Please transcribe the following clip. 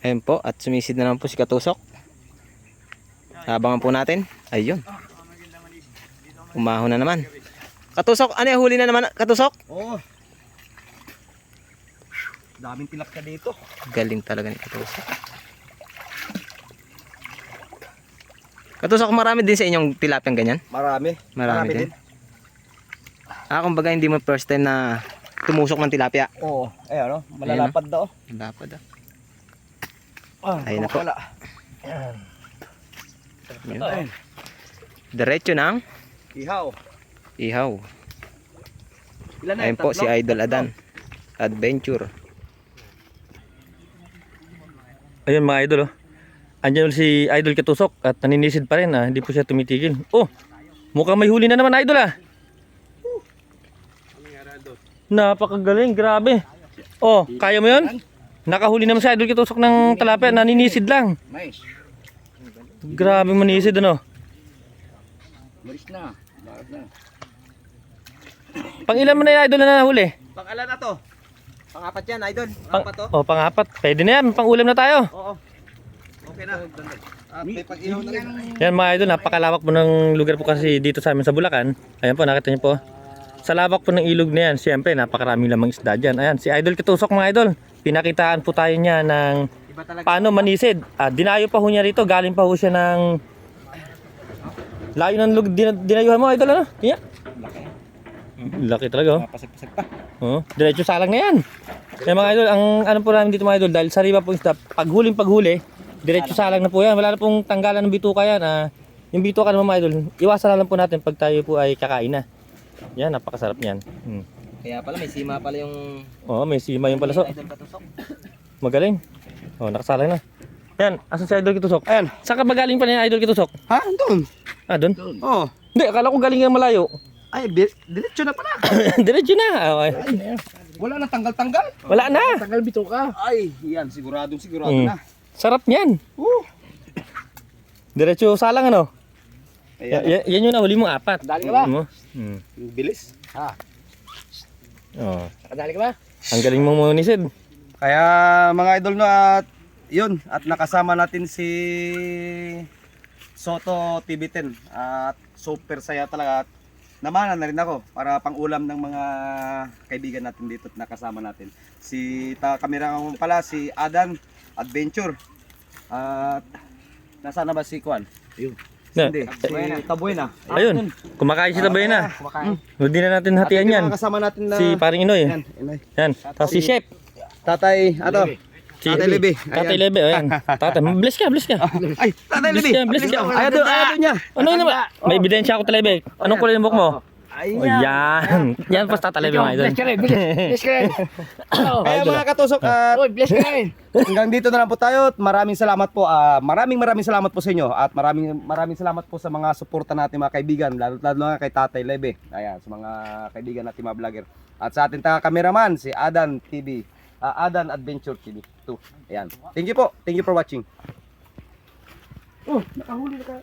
Ayun po, at sumisid na naman po si Katusok. Abangan po natin. Ayun. Umahon na naman. Katusok, ano yung huli na naman? Katusok? Oo. Daming tilapia dito. Galing talaga ni Katusok. Katusok, marami din sa inyong tilapiyang ganyan? Marami. Marami, din. Ah, kumbaga hindi mo first time na tumusok ng tilapia. Oo. Eh ano, malalapad daw. Dapat ah. Ah, Ayun na po. wala. Yun. Ayun. Diretso ng Ihaw. ihaw. Ilan na Ayun yun? po si? Idol Adan. Adventure. Ayun mga idol oh. Andiyan si Idol Katusok at naninisid pa rin ah. Hindi po siya tumitigil. Oh! Mukhang may huli na naman Idol ah. Napakagaling, grabe. Oh, kaya mo yun? Nakahuli naman si Idol Katusok ng talapia, naninisid lang. Nice. Grabe manisid ano. Malis na. Bakit na? Pang ilan mo na yung Idol na nahuli? Pang-ala na to. Pang-apat yan, idol. Pang, Pang-apat to. oh, pangapat. Pwede na yan, pang ulam na tayo. Oo. Okay na. At may pag-ihaw na rin. Yan mga idol, napakalawak po ng lugar po kasi dito sa amin sa Bulacan. Ayan po, nakita niyo po. Sa lawak po ng ilog na yan, siyempre napakaraming lamang isda dyan. Ayan, si Idol Kitusok mga idol. Pinakitaan po tayo niya ng paano manisid. Ah, dinayo pa ho niya rito, galing pa ho siya ng layo ng lug, din, dinayuhan mo idol ano? Yeah. Laki talaga oh. Pasag-pasag pa. Oh, diretso salang na yan. Kaya mga idol, ang ano po namin dito mga idol, dahil sa riba po isda, paghuling paghuli, diretso salang na po yan. Wala na pong tanggalan ng bituka yan. Ah, yung bituka naman mga idol, iwasan na lang po natin pag tayo po ay kakain na. Yan, napakasarap niyan. Hmm. Kaya pala may sima pala yung Oh, may sima yung palaso. Idol Katusok. Magaling. Oh, nakasalang na. Yan, asan si Idol Kitusok? Ayan. Saan ka ba galing pa niya Idol Kitusok? Ha? Doon. Ah, doon? Oo. Hindi, akala ko galing yung malayo. Ay, bi- diretso na pala. diretso na. Ah, Okay. Wala na tanggal-tanggal. Wala na. Tanggal bito ka. Ay, yan. Siguradong sigurado Mm. na. Sarap niyan. Uh. Diretso salang ano? Ayan. Y- yan yung nahuli mong apat. Dali ka ba? Mo? Hmm. Bilis. Ha? Oh. Nakadali ka ba? Ang galing mong munisid. Kaya mga idol no at yun at nakasama natin si Soto TV10 at super saya talaga at namanan na rin ako para pang ulam ng mga kaibigan natin dito at nakasama natin. Si ta kamera ko pala si Adan Adventure at nasaan na ba si Kwan? Ayun. Na. Hindi, si Tabuena. Ayun. Kumakain si Tabay na. Kumakain. Hindi na natin hatian yan. Kasama natin na Si paring Inoy. Yan, Inoy. Yan. Tapos si Chef. Tatay, ato. Si Tatay Lebe. Tatay Lebe. Ayan. Tatay. Bless ka, bless ka. Ay, Tatay Bless Lebe. ka, bless ka. Ayaw doon, ayaw doon niya. Ano yun naman? May ebidensya ako Talebe. Anong kulay ng buhok mo? Ay, Oh, yan. Yan po Tatay Lebe mga idol. Bless ka rin, bless ka rin. Kaya mga katusok, at Uy, bless ka rin. hanggang dito na lang po tayo. At Maraming salamat po. ah, maraming maraming salamat po sa inyo. At maraming maraming salamat po sa mga suporta natin mga kaibigan. Lalo lalo na kay Tatay Lebe. Ayan, sa mga kaibigan natin mga vlogger. At sa ating taga cameraman, si Adan TV. ah, Adan Adventure TV 2. Ayan. Thank you po. Thank you for watching. Oh, nakahuli na ka.